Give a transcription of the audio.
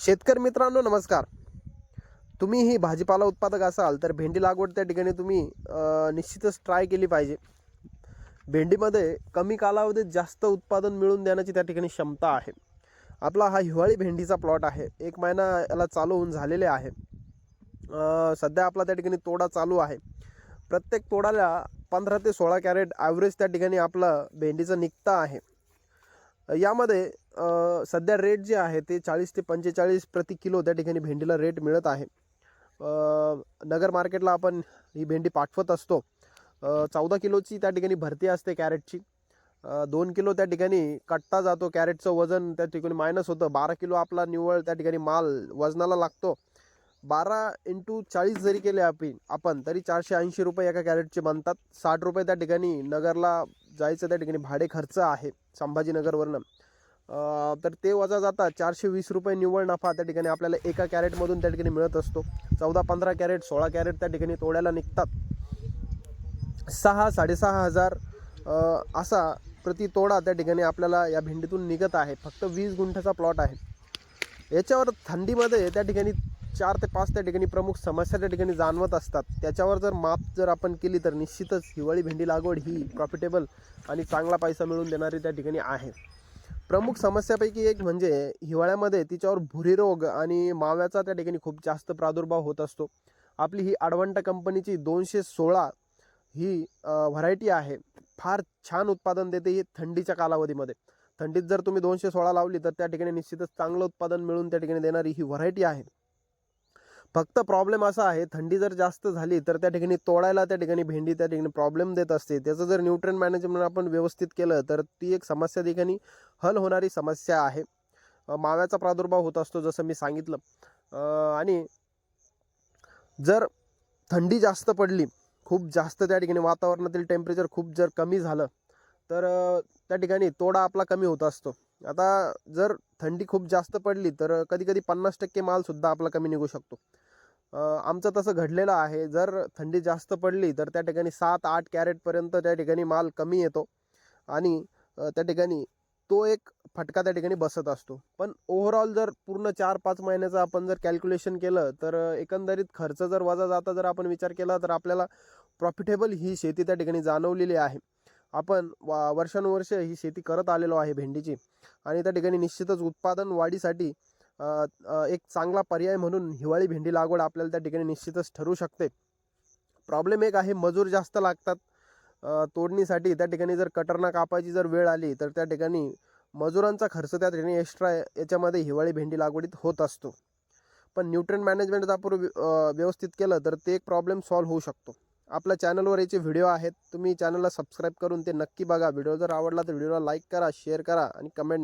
शेतकरी मित्रांनो नमस्कार. तुम्ही ही भाजीपाला उत्पादक असाल तर भेंडी लागवड त्या ठिकाणी तुम्ही निश्चितच ट्राय केली पाहिजे. भेंडीमध्ये कमी कालावधीत जास्त उत्पादन मिळवून देण्याची त्या ठिकाणी क्षमता आहे. आपला हा हिवाळी भेंडीचा प्लॉट आहे. एक महिना याला चालू होऊन झालेले आहे. सध्या आपला त्या ठिकाणी तोडा चालू आहे. प्रत्येक तोडाला पंधरा ते सोळा कॅरेट ॲव्हरेज त्या ठिकाणी आपलं भेंडीचं निघतं आहे. यामध्ये सध्या रेट जे आहे ते चाळीस ते पंचेचाळीस प्रति किलो त्या ठिकाणी भेंडीला रेट मिळत आहे. नगर मार्केटला आपण ही भेंडी पाठवत असतो. चौदा किलोची त्या ठिकाणी भरती असते कॅरेटची. दोन किलो त्या ठिकाणी कट्टा जातो कॅरेटचं वजन त्या ठिकाणी मायनस होतं. बारा किलो आपला निव्वळ त्या ठिकाणी माल वजनाला लागतो. बारा इंटू चाळीस जरी केले आपण आपण तरी चारशे ऐंशी रुपये एका कॅरेटचे बनतात. साठ रुपये त्या ठिकाणी नगरला जायचं त्या ठिकाणी भाडे खर्च आहे संभाजीनगरवरनं. तर ते वजा जाता चारशे वीस रुपये निव्वळ नफा त्या ठिकाणी आपल्याला एका कॅरेटमधून त्या ठिकाणी मिळत असतो. चौदा पंधरा कॅरेट सोळा कॅरेट त्या ठिकाणी तोड्याला निघतात. सहा साडेसहा हजार असा प्रति तोडा त्या ठिकाणी आपल्याला या भेंडीतून निघत आहे. फक्त वीस गुंठ्याचा प्लॉट आहे. याच्यावर थंडीमध्ये त्या ठिकाणी चार ते पाच त्या ठिकाणी प्रमुख समस्या त्या ठिकाणी जाणवत असतात. त्याच्यावर जर माप जर आपण केली तर निश्चितच हिवाळी भेंडी लागवड ही प्रॉफिटेबल आणि चांगला पैसा मिळवून देणारी त्या ठिकाणी आहे. प्रमुख समस्यापैकी एक म्हणजे हिवाळ्यामध्ये तिच्यावर भुरी रोग आणि माव्याचा त्या ठिकाणी खूप जास्त प्रादुर्भाव होत असतो. आपली ही अडवंटा कंपनीची दोनशे सोळा ही व्हरायटी आहे. फार छान उत्पादन देते ही थंडीच्या कालावधीमध्ये. थंडीत जर तुम्ही दोनशे सोळा लावली तर त्या ठिकाणी निश्चितच चांगलं उत्पादन मिळून त्या ठिकाणी देणारी ही व्हरायटी आहे. फक्त प्रॉब्लेम असा आहे थंडी जर जास्त झाली तर त्या ठिकाणी तोडायला त्या ठिकाणी भेंडी त्या ठिकाणी प्रॉब्लेम देत असते. त्याचं जर न्यूट्रन मॅनेजमेंट आपण व्यवस्थित केलं तर ती एक समस्या ठिकाणी हल होणारी समस्या आहे. माव्याचा प्रादुर्भाव होत असतो जसं मी सांगितलं. आणि जर थंडी जास्त पडली खूप जास्त त्या ठिकाणी वातावरणातील टेम्परेचर खूप जर कमी झालं तर त्या ठिकाणी तोडा आपला कमी होत असतो. आता जर थंडी खूप जास्त पडली तर कधी कधी पन्नास टक्के मालसुद्धा आपला कमी निघू शकतो. आमचं तसं घडलेलं आहे. जर थंडी जास्त पडली तर त्या ठिकाणी सात आठ कॅरेटपर्यंत त्या ठिकाणी माल कमी येतो. आणि त्या ठिकाणी तो एक फटका त्या ठिकाणी बसत असतो. पण ओव्हरऑल जर पूर्ण चार पाच महिन्याचं आपण जर कॅल्क्युलेशन केलं तर एकंदरीत खर्च जर वजा जाता जर आपण विचार केला तर आपल्याला प्रॉफिटेबल ही शेती त्या ठिकाणी जाणवलेली आहे. आपण वा वर्षानुवर्ष ही शेती करत आलेलो आहे भेंडीची. आणि त्या ठिकाणी निश्चितच उत्पादन वाढीसाठी एक चांगला पर्याय म्हणून हिवाळी भेंडी लागवड आपल्याला त्या ठिकाणी निश्चितच ठरू शकते. प्रॉब्लेम एक आहे मजूर जास्त लागतात. तोडणीसाठी त्या ठिकाणी जर कटरना कापायची जर वेळ आली तर त्या ठिकाणी मजुरांचा खर्च त्या ठिकाणी एक्स्ट्रा याच्यामध्ये हिवाळी भेंडी लागवडीत होत असतो. पण न्यूट्रन मॅनेजमेंट जर आपण व्यवस्थित केलं तर ते एक प्रॉब्लेम सॉल्व्ह होऊ शकतो. आपल्या चॅनलवर याचे व्हिडिओ आहेत. तुम्ही चॅनलला सबस्क्राईब करून ते नक्की बघा. व्हिडिओ जर आवडला तर व्हिडिओला लाईक करा शेअर करा आणि कमेंट